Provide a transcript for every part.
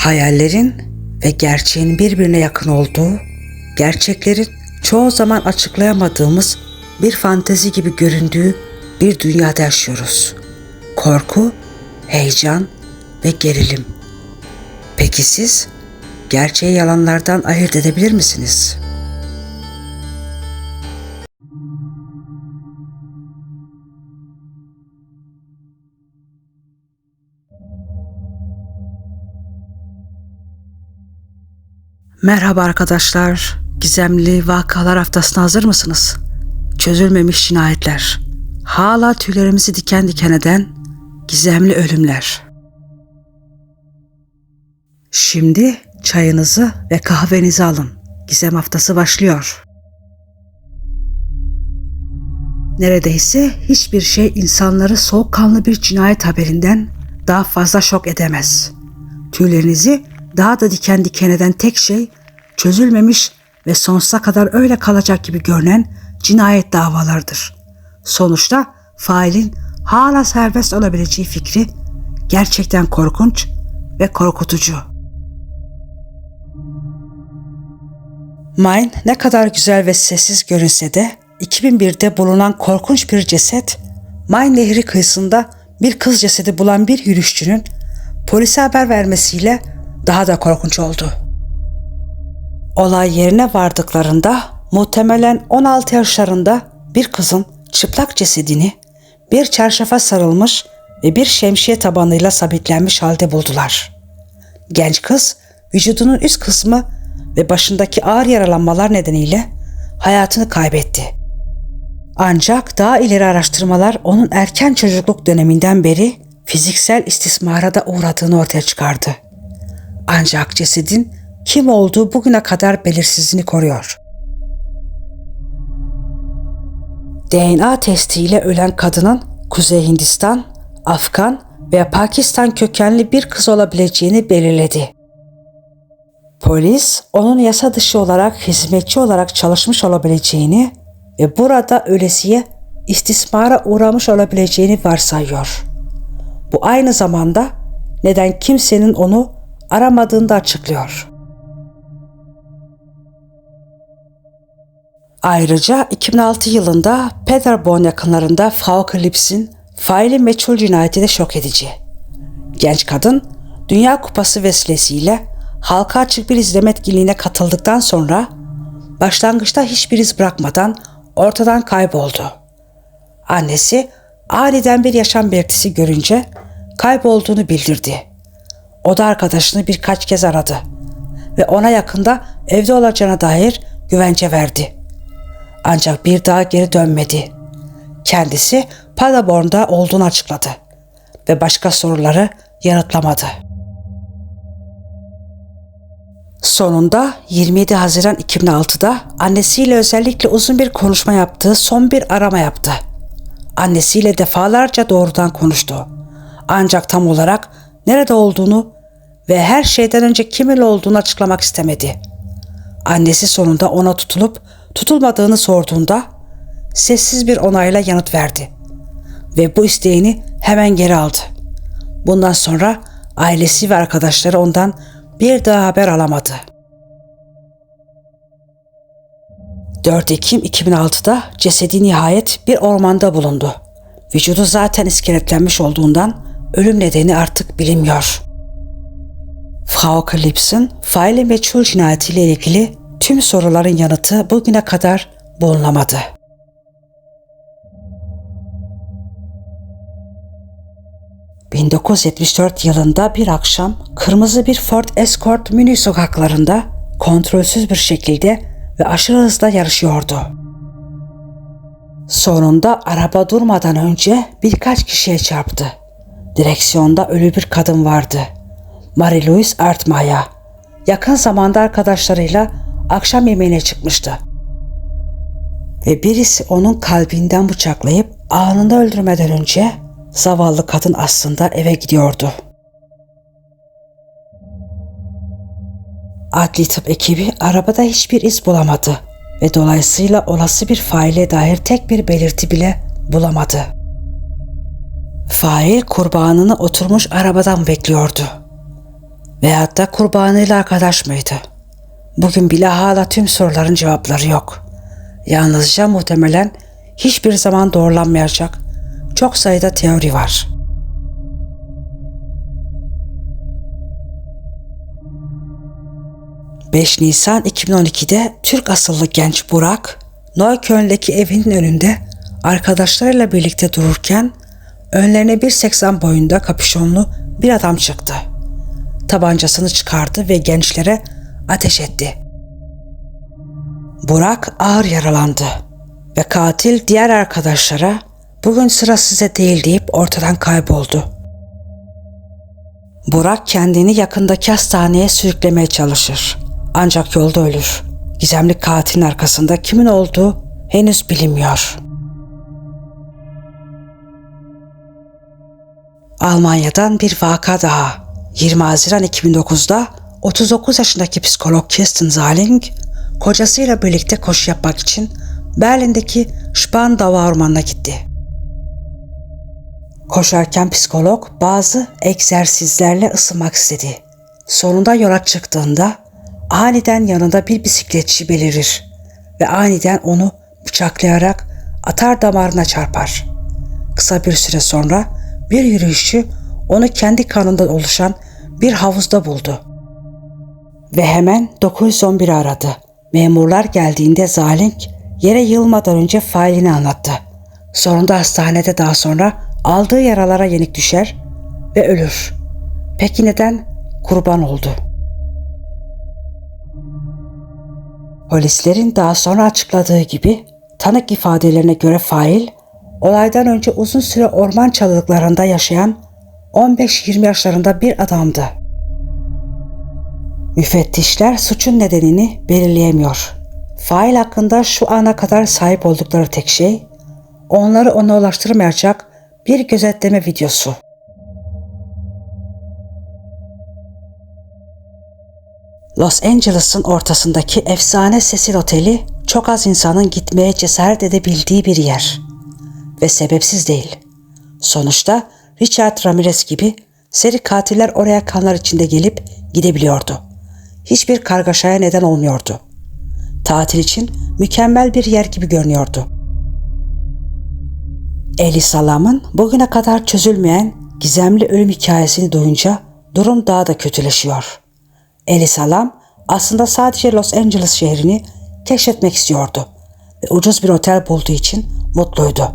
Hayallerin ve gerçeğin birbirine yakın olduğu, gerçeklerin çoğu zaman açıklayamadığımız bir fantezi gibi göründüğü bir dünyada yaşıyoruz. Korku, heyecan ve gerilim. Peki siz gerçeği yalanlardan ayırt edebilir misiniz? Merhaba arkadaşlar. Gizemli vakalar haftasına hazır mısınız? Çözülmemiş cinayetler. Hala tüylerimizi diken diken eden gizemli ölümler. Şimdi çayınızı ve kahvenizi alın. Gizem haftası başlıyor. Neredeyse hiçbir şey insanları soğukkanlı bir cinayet haberinden daha fazla şok edemez. Tüylerinizi daha da diken diken eden tek şey çözülmemiş ve sonsuza kadar öyle kalacak gibi görünen cinayet davalardır. Sonuçta failin hala serbest olabileceği fikri gerçekten korkunç ve korkutucu. Main ne kadar güzel ve sessiz görünse de 2001'de bulunan korkunç bir ceset, Main Nehri kıyısında bir kız cesedi bulan bir yürüyüşçünün polise haber vermesiyle daha da korkunç oldu. Olay yerine vardıklarında muhtemelen 16 yaşlarında bir kızın çıplak cesedini bir çarşafa sarılmış ve bir şemsiye tabanıyla sabitlenmiş halde buldular. Genç kız vücudunun üst kısmı ve başındaki ağır yaralanmalar nedeniyle hayatını kaybetti. Ancak daha ileri araştırmalar onun erken çocukluk döneminden beri fiziksel istismara da uğradığını ortaya çıkardı. Ancak cesedin kim olduğu bugüne kadar belirsizliğini koruyor. DNA testiyle ölen kadının Kuzey Hindistan, Afgan veya Pakistan kökenli bir kız olabileceğini belirledi. Polis onun yasa dışı olarak hizmetçi olarak çalışmış olabileceğini ve burada ölesiye istismara uğramış olabileceğini varsayıyor. Bu aynı zamanda neden kimsenin onu aramadığını da açıklıyor. Ayrıca 2006 yılında Peterborough yakınlarında Falker Lips'in faili meçhul cinayeti de şok edici. Genç kadın Dünya Kupası vesilesiyle halka açık bir izleme etkinliğine katıldıktan sonra başlangıçta hiçbir iz bırakmadan ortadan kayboldu. Annesi aniden bir yaşam belirtisi görünce kaybolduğunu bildirdi. O da arkadaşını birkaç kez aradı ve ona yakında evde olacağına dair güvence verdi. Ancak bir daha geri dönmedi. Kendisi Paderborn'da olduğunu açıkladı ve başka soruları yanıtlamadı. Sonunda 27 Haziran 2006'da annesiyle özellikle uzun bir konuşma yaptığı son bir arama yaptı. Annesiyle defalarca doğrudan konuştu. Ancak tam olarak nerede olduğunu ve her şeyden önce kimin olduğunu açıklamak istemedi. Annesi sonunda ona tutulup tutulmadığını sorduğunda sessiz bir onayla yanıt verdi ve bu isteğini hemen geri aldı. Bundan sonra ailesi ve arkadaşları ondan bir daha haber alamadı. 4 Ekim 2006'da cesedi nihayet bir ormanda bulundu. Vücudu zaten iskeletlenmiş olduğundan ölüm nedeni artık bilinmiyor. Frau Lips'in faili meçhul cinayetiyle ilgili tüm soruların yanıtı bugüne kadar bulunamadı. ...1974 yılında bir akşam kırmızı bir Ford Escort mini sokaklarında kontrolsüz bir şekilde ve aşırı hızla yarışıyordu. Sonunda araba durmadan önce birkaç kişiye çarptı. Direksiyonda ölü bir kadın vardı. Marie-Louise Artmaya. Yakın zamanda arkadaşlarıyla akşam yemeğine çıkmıştı. Ve birisi onun kalbinden bıçaklayıp anında öldürmeden önce zavallı kadın aslında eve gidiyordu. Adli tıp ekibi arabada hiçbir iz bulamadı ve dolayısıyla olası bir faile dair tek bir belirti bile bulamadı. Fail kurbanını oturmuş arabadan bekliyordu. Veyahut da kurbanıyla arkadaş mıydı? Bugün bile hala tüm soruların cevapları yok. Yalnızca muhtemelen hiçbir zaman doğrulanmayacak çok sayıda teori var. ...5 Nisan 2012'de Türk asıllı genç Burak... Neukölln'deki evinin önünde arkadaşlarıyla birlikte dururken... ...önlerine 1.80 boyunda kapüşonlu bir adam çıktı. Tabancasını çıkardı ve gençlere ateş etti. Burak ağır yaralandı ve katil diğer arkadaşlara bugün sıra size değil deyip ortadan kayboldu. Burak kendini yakındaki hastaneye sürüklemeye çalışır. Ancak yolda ölür. Gizemli katilin arkasında kimin olduğu henüz bilinmiyor. Almanya'dan bir vaka daha. 20 Haziran 2009'da 39 yaşındaki psikolog Kirsten Zaling kocasıyla birlikte koşu yapmak için Berlin'deki Spandau Ormanı'na gitti. Koşarken psikolog bazı egzersizlerle ısınmak istedi. Sonunda yola çıktığında aniden yanında bir bisikletçi belirir ve aniden onu bıçaklayarak atar damarına çarpar. Kısa bir süre sonra bir yürüyüşçü onu kendi kanından oluşan bir havuzda buldu. Ve hemen 911 aradı. Memurlar geldiğinde Zaling yere yığılmadan önce failini anlattı. Sonunda hastanede daha sonra aldığı yaralara yenik düşer ve ölür. Peki neden? Kurban oldu. Polislerin daha sonra açıkladığı gibi tanık ifadelerine göre fail olaydan önce uzun süre orman çalılıklarında yaşayan 15-20 yaşlarında bir adamdı. Müfettişler suçun nedenini belirleyemiyor. Fail hakkında şu ana kadar sahip oldukları tek şey, onları ona ulaştırmayacak bir gözetleme videosu. Los Angeles'ın ortasındaki efsane Cecil Oteli çok az insanın gitmeye cesaret edebildiği bir yer. Ve sebepsiz değil. Sonuçta Richard Ramirez gibi seri katiller oraya kanlar içinde gelip gidebiliyordu. Hiçbir kargaşaya neden olmuyordu. Tatil için mükemmel bir yer gibi görünüyordu. Eli Salam'ın bugüne kadar çözülmeyen gizemli ölüm hikayesini duyunca durum daha da kötüleşiyor. Eli Salam aslında sadece Los Angeles şehrini keşfetmek istiyordu ve ucuz bir otel bulduğu için mutluydu.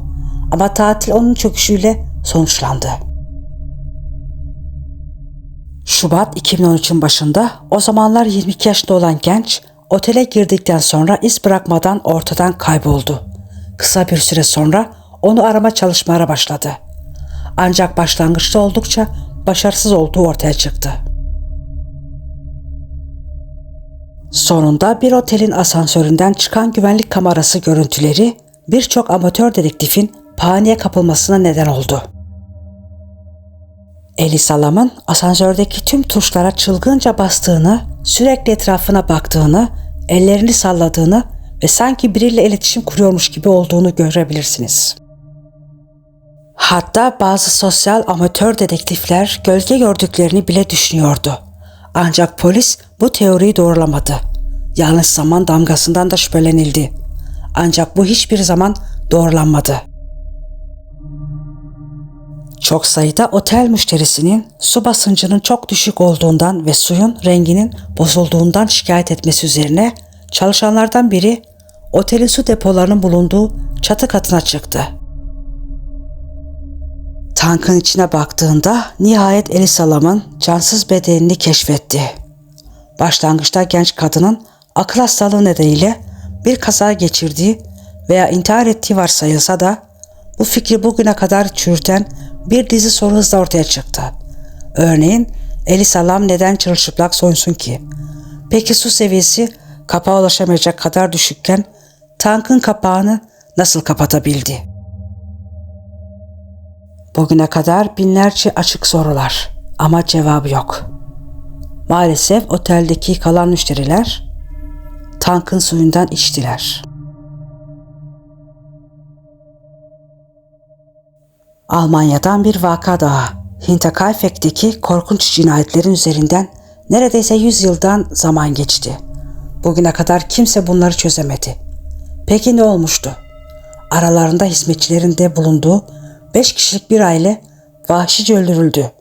Ama tatil onun çöküşüyle sonuçlandı. Şubat 2013'ün başında o zamanlar 22 yaşında olan genç otele girdikten sonra iz bırakmadan ortadan kayboldu. Kısa bir süre sonra onu arama çalışmaları başladı. Ancak başlangıçta oldukça başarısız olduğu ortaya çıktı. Sonunda bir otelin asansöründen çıkan güvenlik kamerası görüntüleri birçok amatör dedektifin paniğe kapılmasına neden oldu. Eli Salam'ın asansördeki tüm tuşlara çılgınca bastığını, sürekli etrafına baktığını, ellerini salladığını ve sanki biriyle iletişim kuruyormuş gibi olduğunu görebilirsiniz. Hatta bazı sosyal amatör dedektifler gölge gördüklerini bile düşünüyordu. Ancak polis bu teoriyi doğrulamadı. Yanlış zaman damgasından da şüphelenildi. Ancak bu hiçbir zaman doğrulanmadı. Çok sayıda otel müşterisinin su basıncının çok düşük olduğundan ve suyun renginin bozulduğundan şikayet etmesi üzerine çalışanlardan biri otelin su depolarının bulunduğu çatı katına çıktı. Tankın içine baktığında nihayet Elisalam'ın cansız bedenini keşfetti. Başlangıçta genç kadının akıl hastalığı nedeniyle bir kaza geçirdiği veya intihar ettiği varsayılsa da bu fikri bugüne kadar çürüten bir dizi soru hızla ortaya çıktı. Örneğin Eli Salam neden çırılçıplak soyunsun ki? Peki su seviyesi kapağa ulaşamayacak kadar düşükken tankın kapağını nasıl kapatabildi? Bugüne kadar binlerce açık sorular ama cevabı yok. Maalesef oteldeki kalan müşteriler tankın suyundan içtiler.'' Almanya'dan bir vaka daha. Hinterkaifeck'teki korkunç cinayetlerin üzerinden Neredeyse 100 yıldan zaman geçti. Bugüne kadar kimse bunları çözemedi. Peki ne olmuştu? Aralarında hizmetçilerin de bulunduğu 5 kişilik bir aile vahşice öldürüldü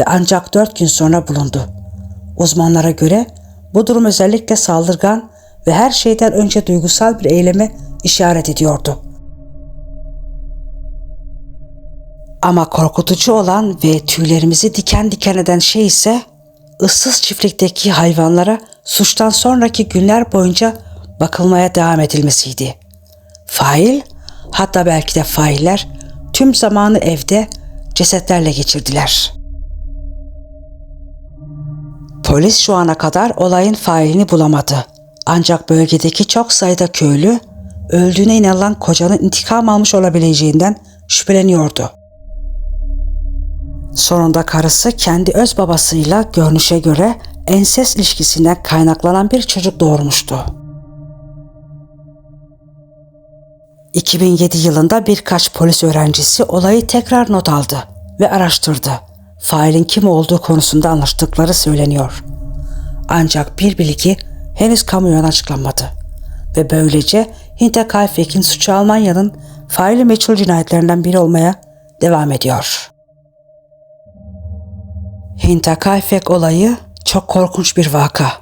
ve ancak 4 gün sonra bulundu. Uzmanlara göre bu durum özellikle saldırgan ve her şeyden önce duygusal bir eyleme işaret ediyordu. Ama korkutucu olan ve tüylerimizi diken diken eden şey ise ıssız çiftlikteki hayvanlara suçtan sonraki günler boyunca bakılmaya devam edilmesiydi. Fail, hatta belki de failler tüm zamanı evde cesetlerle geçirdiler. Polis şu ana kadar olayın failini bulamadı. Ancak bölgedeki çok sayıda köylü öldüğüne inanılan kocanın intikam almış olabileceğinden şüpheleniyordu. Sonunda karısı kendi öz babasıyla görünüşe göre enses ilişkisinden kaynaklanan bir çocuk doğurmuştu. 2007 yılında birkaç polis öğrencisi olayı tekrar not aldı ve araştırdı. Failin kim olduğu konusunda anlaştıkları söyleniyor. Ancak bir bilgi henüz kamuoyuna açıklanmadı. Ve böylece Hinterkaifeck'in suçu Almanya'nın faili meçhul cinayetlerinden biri olmaya devam ediyor. Hinterkaifeck olayı çok korkunç bir vaka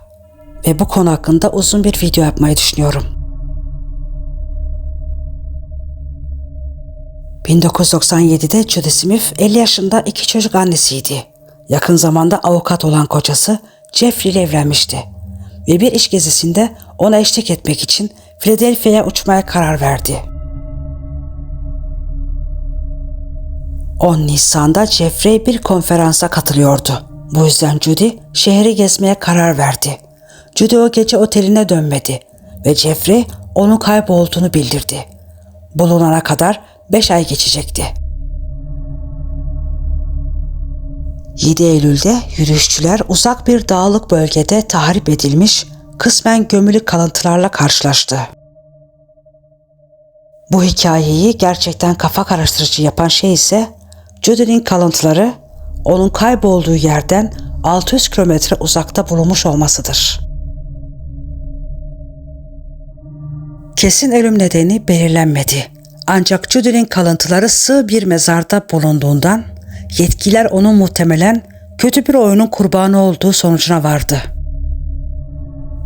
ve bu konu hakkında uzun bir video yapmayı düşünüyorum. 1997'de Judy Smith 50 yaşında iki çocuk annesiydi. Yakın zamanda avukat olan kocası Jeffrey ile evlenmişti. Ve bir iş gezisinde ona eşlik etmek için Philadelphia'ya uçmaya karar verdi. 10 Nisan'da Jeffrey bir konferansa katılıyordu. Bu yüzden Judy şehri gezmeye karar verdi. Judy o gece oteline dönmedi ve Jeffrey onun kaybolduğunu bildirdi. Bulunana kadar 5 ay geçecekti. 7 Eylül'de yürüyüşçüler uzak bir dağlık bölgede tahrip edilmiş, kısmen gömülü kalıntılarla karşılaştı. Bu hikayeyi gerçekten kafa karıştırıcı yapan şey ise Judy'nin kalıntıları onun kaybolduğu yerden 600 kilometre uzakta bulunmuş olmasıdır. Kesin ölüm nedeni belirlenmedi. Ancak Judy'nin kalıntıları sığ bir mezarda bulunduğundan yetkililer onun muhtemelen kötü bir oyunun kurbanı olduğu sonucuna vardı.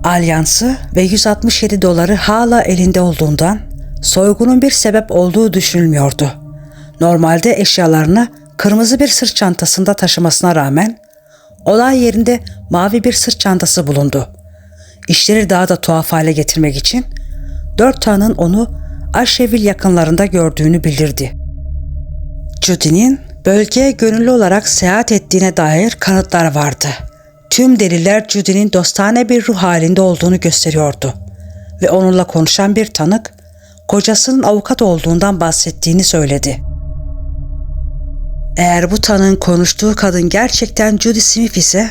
Alyansı ve 167 doları hala elinde olduğundan soygunun bir sebep olduğu düşünülmüyordu. Normalde eşyalarını kırmızı bir sırt çantasında taşımasına rağmen olay yerinde mavi bir sırt çantası bulundu. İşleri daha da tuhaf hale getirmek için dört tanın onu Aşevil yakınlarında gördüğünü bildirdi. Judy'nin bölgeye gönüllü olarak seyahat ettiğine dair kanıtlar vardı. Tüm deliller Judy'nin dostane bir ruh halinde olduğunu gösteriyordu ve onunla konuşan bir tanık kocasının avukat olduğundan bahsettiğini söyledi. Eğer bu tanığın konuştuğu kadın gerçekten Judy Smith ise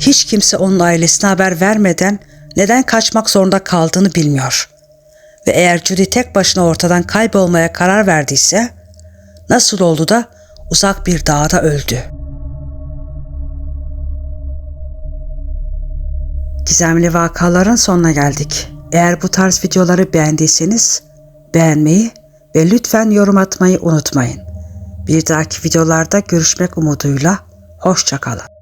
hiç kimse onun ailesine haber vermeden neden kaçmak zorunda kaldığını bilmiyor. Ve eğer Judy tek başına ortadan kaybolmaya karar verdiyse nasıl oldu da uzak bir dağda öldü? Gizemli vakaların sonuna geldik. Eğer bu tarz videoları beğendiyseniz beğenmeyi ve lütfen yorum atmayı unutmayın. Bir dahaki videolarda görüşmek umuduyla hoşçakalın.